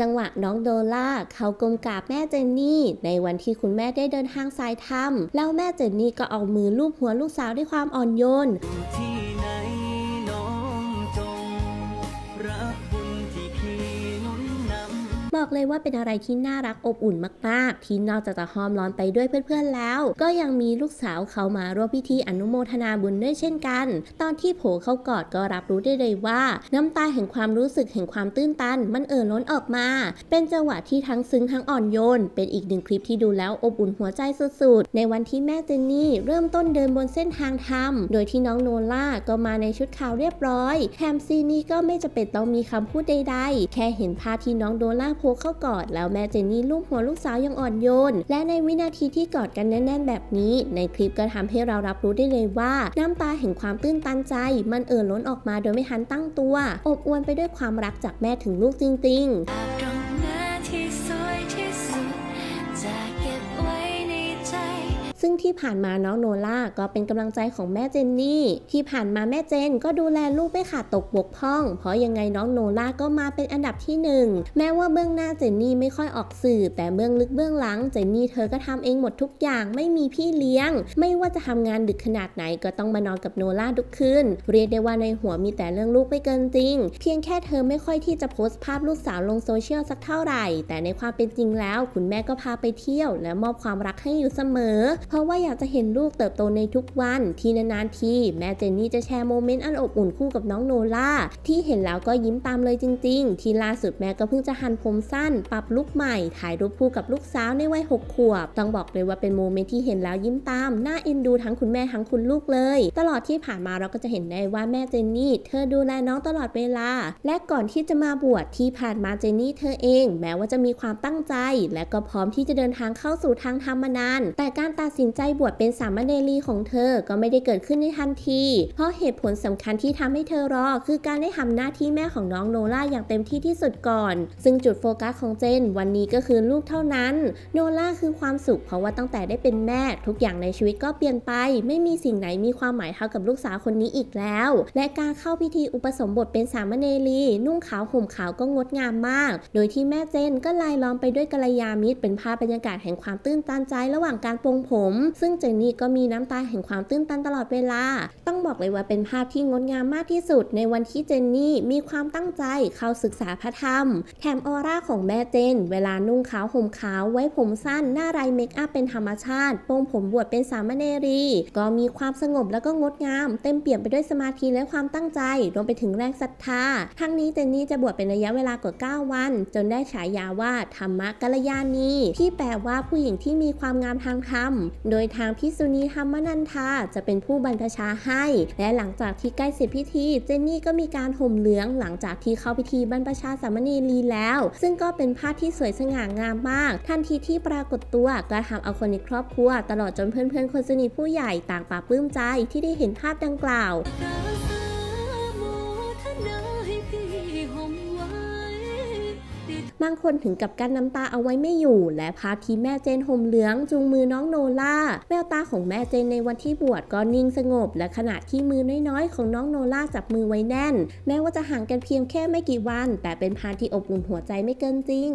จังหวะน้องโดล่าเขากลมกราบแม่เจนนี่ ในวันที่คุณแม่ได้เดินทางสายธรรมแล้วแม่เจนนี่ก็เอามือลูบหัวลูกสาวด้วยความอ่อนโยนที่ บอกเลยว่าเป็นอะไรที่น่ารักอบอุ่นมากๆ ที่นอกจากจะหอมร้อนไปด้วยเพื่อนๆแล้ว ก็ยังมีลูกสาวเขามาร่วมพิธีอนุโมทนาบุญด้วยเช่นกัน ตอนที่โผเข้ากอดก็รับรู้ได้เลยว่า น้ำตาแห่งความรู้สึกแห่งความตื้นตัน มันเอ่อล้นออกมา เป็นจังหวะที่ทั้งซึ้งทั้งอ่อนโยน เป็นอีกหนึ่งคลิปที่ดูแล้วอบอุ่นหัวใจสุดๆ ในวันที่แม่เจนนี่เริ่มต้นเดินบนเส้นทางธรรม โดยที่น้องโนล่าก็มาในชุดขาวเรียบร้อยแถมซีนนี้ก็ไม่จะเป็นต้องมีคำพูดใดๆ แค่เห็นภาพที่น้องโดล่าโผกเข้ากอด แล้วแม่เจนนี่ลูบหัวลูกสาวยังอ่อนโยน และในวินาทีที่กอดกันแน่นๆแบบนี้ ในคลิปก็ทำให้เรารับรู้ได้เลยว่าน้ำตาแห่งความตื้นตันใจ มันเอ่อล้นออกมาโดยไม่ทันตั้งตัว อบอวลไปด้วยความรักจากแม่ถึงลูกจริง ๆ ซึ่งที่ผ่านมาน้องโนล่าก็เป็นกำลังใจของแม่เจนนี่ ที่ผ่านมาแม่เจนก็ดูแลลูกไม่ขาดตกบกพร่อง เพราะยังไงน้องโนล่าก็มาเป็นอันดับที่หนึ่งแม้ว่าเบื้องหน้าเจนนี่ไม่ค่อยออกสื่อ แต่เบื้องลึกเบื้องหลังเจนนี่เธอก็ทำเองหมดทุกอย่างไม่มีพี่เลี้ยง ไม่ว่าจะทำงานดึกขนาดไหนก็ต้องมานอนกับโนล่าทุกคืนเรียกได้ว่าในหัวมีแต่เรื่องลูกไม่เกินจริง เพียงแค่เธอไม่ค่อยที่จะโพสต์ภาพลูกสาวลงโซเชียลสักเท่าไหร่ แต่ในความเป็นจริงแล้ว คุณแม่ก็พาไปเที่ยว และมอบความรักให้อยู่เสมอเพราะว่าอยากจะเห็นลูกเติบโตในทุกวันที่นานๆทีแม่เจนนี่จะแชร์โมเมนต์อันอบอุ่นคู่กับน้องโนล่าที่เห็นแล้วก็ยิ้มตามเลยจริง ๆ ที่ล่าสุดแม่ก็เพิ่งจะหั่นผมสั้น ปรับลุคใหม่ ถ่ายรูปคู่กับลูกสาวในวัยหกขวบ ต้องบอกเลยว่าเป็นโมเมนต์ที่เห็นแล้วยิ้มตามน่าเอ็นดูทั้งคุณแม่ทั้งคุณลูกเลย ตลอดที่ผ่านมาเราก็จะเห็นได้ว่าแม่เจนนี่เธอดูแลน้องตลอดเวลา และก่อนที่จะมาบวชที่ผ่านมาเจนนี่เธอเอง แม้ว่าจะมีความตั้งใจ และก็พร้อมที่จะเดินทางเข้าสู่ทางธรรมมานาน แต่การตัดสินใจบวชเป็นสามเณรีของเธอก็ไม่ได้เกิดขึ้นในทันที เพราะเหตุผลสำคัญที่ทำให้เธอรอ คือการได้ทำหน้าที่แม่ของน้องโนล่าอย่างเต็มที่ที่สุดก่อน ซึ่งจุดโฟกัสของเจนวันนี้ก็คือลูกเท่านั้น โนล่าคือความสุขเพราะว่าตั้งแต่ได้เป็นแม่ ทุกอย่างในชีวิตก็เปลี่ยนไป ไม่มีสิ่งไหนมีความหมายเท่ากับลูกสาวคนนี้อีกแล้ว และการเข้าพิธีอุปสมบทเป็นสามเณรีนุ่งขาวห่มขาวก็งดงามมาก โดยที่แม่เจนก็ลายล้อมไปด้วยกัลยามิตรเป็นภาพบรรยากาศแห่งความตื้นตันใจระหว่างการปลงผมซึ่งเจนนี่ก็มีน้ำตาแห่งความตื้นตันตลอดเวลา ต้องบอกเลยว่าเป็นภาพที่งดงามมากที่สุด ในวันที่เจนนี่มีความตั้งใจเข้าศึกษาพระธรรม แถมออร่าของแม่เจน เวลานุ่งขาวห่มขาวไว้ผมสั้น หน้าไรเมคอัพเป็นธรรมชาติปลงผมบวชเป็นสามเณรี ก็มีความสงบแล้วก็งดงาม เต็มเปี่ยมไปด้วยสมาธิและความตั้งใจรวมไปถึงแรงศรัทธา ทั้งนี้เจนนี่จะบวชเป็นระยะเวลากว่า 9 วัน จนได้ฉายาว่าธรรมกัลยาณีที่แปลว่าผู้หญิงที่มีความงามทางธรรมโดยทางพิสุนีธรรมนันทาจะเป็นผู้บรรพชาให้ และหลังจากที่ใกล้เสร็จพิธี เจนนี่ก็มีการห่มเหลืองหลังจากที่เข้าพิธีบรรพชาสามเณรีแล้ว ซึ่งก็เป็นภาพที่สวยสง่างามมาก ทันทีที่ปรากฏตัวก็ทำเอาคนในครอบครัว ตลอดจนเพื่อนๆคนสนิทผู้ใหญ่ต่างปราบปลื้มใจที่ได้เห็นภาพดังกล่าว บางคนถึงกับกั้นน้ำตาเอาไว้ไม่อยู่ และพาที่แม่เจนห่มเหลือง จูงมือน้องโนล่าแววตาของแม่เจนในวันที่บวชก็นิ่งสงบ และขณะที่มือน้อยๆ ของน้องโนล่าจับมือไว้แน่น แม้ว่าจะห่างกันเพียงแค่ไม่กี่วัน แต่เป็นพาพที่อบอุ่นหัวใจไม่เกินจริง